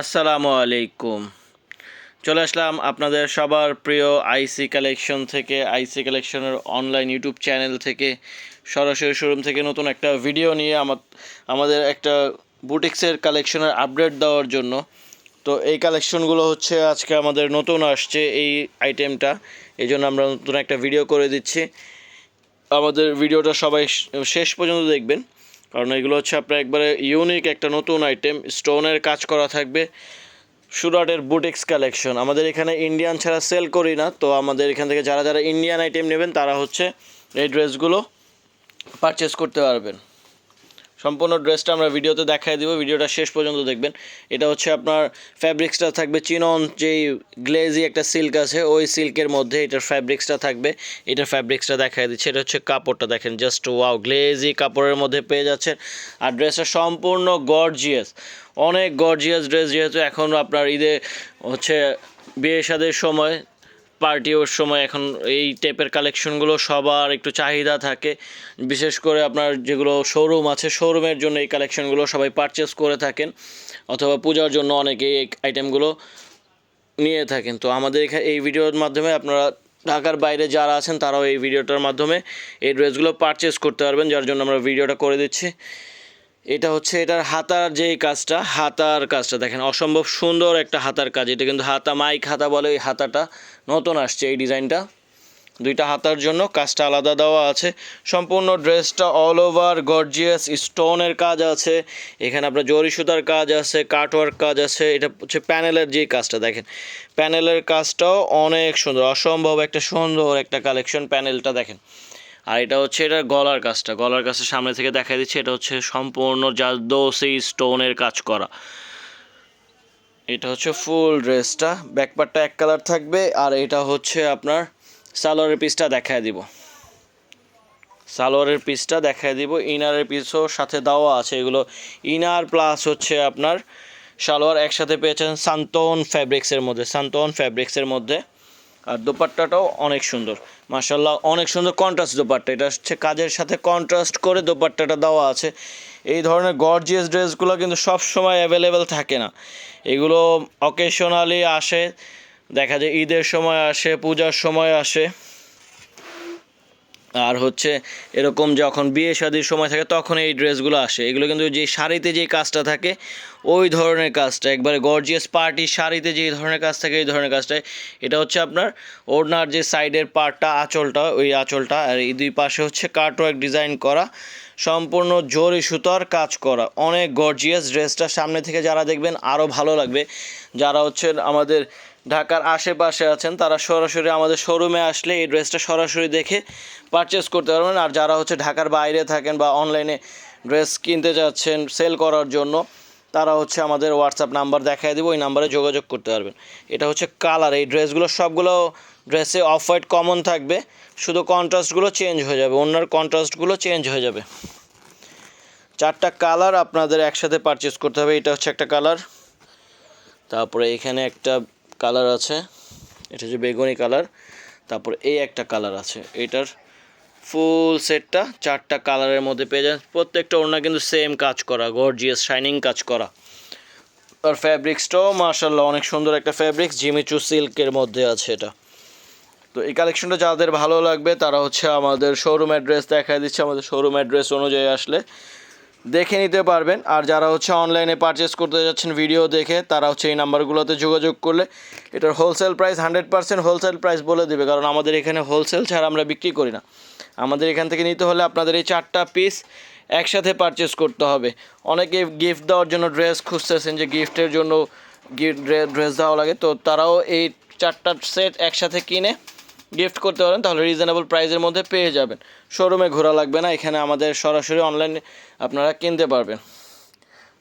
আসসালামু আলাইকুম। চলে আসলাম আপনাদের সবার প্রিয় আইসি কালেকশন থেকে। আইসি কালেকশনের অনলাইন ইউটিউব চ্যানেল থেকে। সরাসরি শোরুম থেকে নতুন একটা ভিডিও নিয়ে আমাদের একটা বুটিক্সের কালেকশনের আপডেট দেওয়ার জন্য। তো এই কালেকশনগুলো হচ্ছে আজকে আমাদের নতুন আসছে এই আইটেমটা এই জন্য আমরা নতুন একটা ভিডিও করে দিচ্ছি। আমাদের ভিডিওটা সবাই শেষ পর্যন্ত দেখবেন। কারণ এগুলো হচ্ছে আপনার একবারে ইউনিক একটা নতুন আইটেম স্টোনের কাজ করা থাকবে। সুরাটের বুটিক্স কালেকশন আমাদের এখানে ইন্ডিয়ান ছাড়া সেল করি না, তো আমাদের এখান থেকে যারা যারা ইন্ডিয়ান আইটেম নেবেন, তারা হচ্ছে এই ড্রেসগুলো পারচেস করতে পারবেন। সম্পূর্ণ ড্রেসটা আমরা ভিডিওতে দেখাই দিব, ভিডিওটা শেষ পর্যন্ত দেখবেন। এটা হচ্ছে আপনার ফ্যাব্রিক্সটা থাকবে চিনন, যেই গ্লেজি একটা সিল্ক আছে, ওই সিল্কের মধ্যে এটার ফ্যাব্রিক্সটা থাকবে। এটার ফ্যাব্রিক্সটা দেখাই দিচ্ছে, এটা হচ্ছে কাপড়টা দেখেন জাস্ট ওয়াও গ্লেজি কাপড়ের মধ্যে পেয়ে যাচ্ছেন। আর ড্রেসটা সম্পূর্ণ গর্জিয়াস অনেক গর্জিয়াস ড্রেস যেহেতু এখন আপনার ঈদে হচ্ছে বিয়ে শাদের সময় পার্টি ওর সময় এখন এই টাইপের কালেকশনগুলো সবার একটু চাহিদা থাকে। বিশেষ করে আপনার যেগুলো শোরুম আছে শোরুমের জন্য এই কালেকশনগুলো সবাই পারচেস করে থাকেন। অথবা পূজার জন্য অনেকে এই আইটেমগুলো নিয়ে থাকেন। তো আমাদের এখানে এই ভিডিওর মাধ্যমে আপনারা ঢাকার বাইরে যারা আছেন, তারাও এই ভিডিওটার মাধ্যমে এই ড্রেসগুলো পারচেস করতে পারবেন, যার জন্য আমরা ভিডিওটা করে দিচ্ছি। এটা হচ্ছে, এটার হাতার যেই কাজটা, হাতার কাজটা দেখেন, অসম্ভব সুন্দর একটা হাতার কাজ। এটা কিন্তু হাতা, মাইক হাতা বলে ওই হাতাটা। নতুন আসছে এই ডিজাইনটা। দুইটা হাতার জন্য কাজটা আলাদা দেওয়া আছে। সম্পূর্ণ ড্রেসটা অল ওভার গর্জিয়াস স্টোনের কাজ আছে। এখানে আপনার জরি সুতার কাজ আছে কাটওয়ার্ক কাজ আছে। এটা হচ্ছে প্যানেলের যে কাজটা, দেখেন। প্যানেলের কাজটাও অনেক সুন্দর, অসম্ভব একটা সুন্দর একটা কালেকশন প্যানেলটা, দেখেন। আর এটা হচ্ছে এটা গলার কাজটা। গলার কাজটা সামনে থেকে দেখা দিচ্ছে, এটা হচ্ছে সম্পূর্ণ যা দোসি স্টোনের কাজ করা। এটা হচ্ছে ফুল ড্রেসটা ব্যাকপার্টটা এক কালার থাকবে, আর এটা হচ্ছে আপনার সালোয়ারের পিসটা দেখায় দিব। সালোয়ারের পিসটা দেখায় দিব, ইনারের পিসও সাথে দেওয়া আছে, এগুলো ইনার প্লাস হচ্ছে আপনার সালোয়ার একসাথে পেয়েছেন সান্তন ফ্যাব্রিক্সের মধ্যে, সান্তন ফ্যাব্রিক্সের মধ্যে। আর দোপাট্টাটাও অনেক সুন্দর মার্শাল্লাহ অনেক সুন্দর কন্ট্রাস্ট দোপাট্টা, এটা হচ্ছে কাজের সাথে কন্ট্রাস্ট করে দোপাট্টাটা দেওয়া আছে। এই ধরনের গর্জিয়াস ড্রেসগুলো কিন্তু সব সময় অ্যাভেলেবেল থাকে না। এগুলো অকেশনালি আসে, দেখা যায় ঈদের সময় আসে, পূজার সময় আসে। আর হচ্ছে এরকম যখন বিয়ে শাদির সময় থাকে তখন এই ড্রেসগুলো আসে। এগুলো কিন্তু যে শাড়িতে যে কাজটা থাকে, ওই ধরনের কাজটা, একবারে গর্জিয়াস পার্টি শাড়িতে যে ধরনের কাজ থাকে, এই ধরনের কাজটা। এটা হচ্ছে আপনার ওড়নার যে সাইডের পার্টটা আঁচলটা, ওই আঁচলটা, আর এই দুই পাশে হচ্ছে কাটওয়ার্ক ডিজাইন করা। সম্পূর্ণ জরি সুতার কাজ করা। অনেক গর্জিয়াস ড্রেসটা সামনে থেকে যারা দেখবেন আরও ভালো লাগবে। যারা হচ্ছেন আমাদের ঢাকার আশেপাশে আছেন, তারা সরাসরি আমাদের শোরুমে আসলে এই ড্রেসটা সরাসরি দেখে পারচেস করতে পারবেন। আর যারা হচ্ছে ঢাকার বাইরে থাকেন বা অনলাইনে ড্রেস কিনতে যাচ্ছেন সেল করার জন্য, তারা হচ্ছে আমাদের হোয়াটসঅ্যাপ নাম্বার দেখায় দেবো, ওই নাম্বারে যোগাযোগ করতে পারবেন। এটা হচ্ছে কালার এই ড্রেসগুলো সবগুলো ড্রেসে অফ হোয়াইট কমন থাকবে, শুধু কন্ট্রাস্টগুলো চেঞ্জ হয়ে যাবে অন্যার কন্ট্রাস্টগুলো চেঞ্জ হয়ে যাবে। চারটা কালার আপনাদের একসাথে পারচেস করতে হবে, এটা হচ্ছে একটা কালার তারপরে এখানে একটা কালার আছে, এটা হচ্ছে বেগুনি কালার তারপর এই একটা কালার আছে, এটার ফুল সেটটা চারটা কালারের মধ্যে পেয়ে যান প্রত্যেকটা ওড়না কিন্তু সেম কাজ করা গর্জিয়াস শাইনিং কাজ করা। আর ফ্যাব্রিক্সটাও মার্শাল্লাহ অনেক সুন্দর একটা ফ্যাব্রিক্স জিমিচু সিল্কের মধ্যে আছে এটা। তো এই কালেকশনটা যাদের ভালো লাগবে, তারা হচ্ছে আমাদের শোরুম অ্যাড্রেস দেখায় দিচ্ছে, আমাদের শোরুম অ্যাড্রেস অনুযায়ী আসলে দেখে নিতে পারবেন। আর যারা হচ্ছে অনলাইনে পারচেস করতে যাচ্ছেন ভিডিও দেখে, তারা হচ্ছে এই নাম্বারগুলোতে যোগাযোগ করলে এটার wholesale price hundred percent wholesale price বলে দেবে। কারণ আমাদের এখানে হোলসেল ছাড়া আমরা বিক্রি করি না। আমাদের এখান থেকে নিতে হলে আপনাদের এই চারটা পিস একসাথে পারচেস করতে হবে। অনেকে গিফট দেওয়ার জন্য ড্রেস খুঁজতেছেন যে গিফটের জন্য গিফট ড্রেস দেওয়া লাগে। তো তারাও এই চারটা সেট একসাথে কিনে গিফট করতে পারেন, তাহলে রিজনেবল প্রাইসের মধ্যে পেয়ে যাবেন। শোরুমে ঘোরা লাগবে না, এখানে আমাদের সরাসরি অনলাইনে আপনারা কিনতে পারবেন।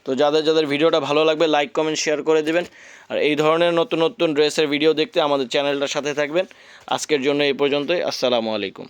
তো যাদের যাদের ভিডিওটা ভালো লাগবে লাইক কমেন্ট শেয়ার করে দেবেন। আর এই ধরনের নতুন নতুন ড্রেসের ভিডিও দেখতে আমাদের চ্যানেলটার সাথে থাকবেন। আজকের জন্য এই পর্যন্তই, আসসালামু আলাইকুম।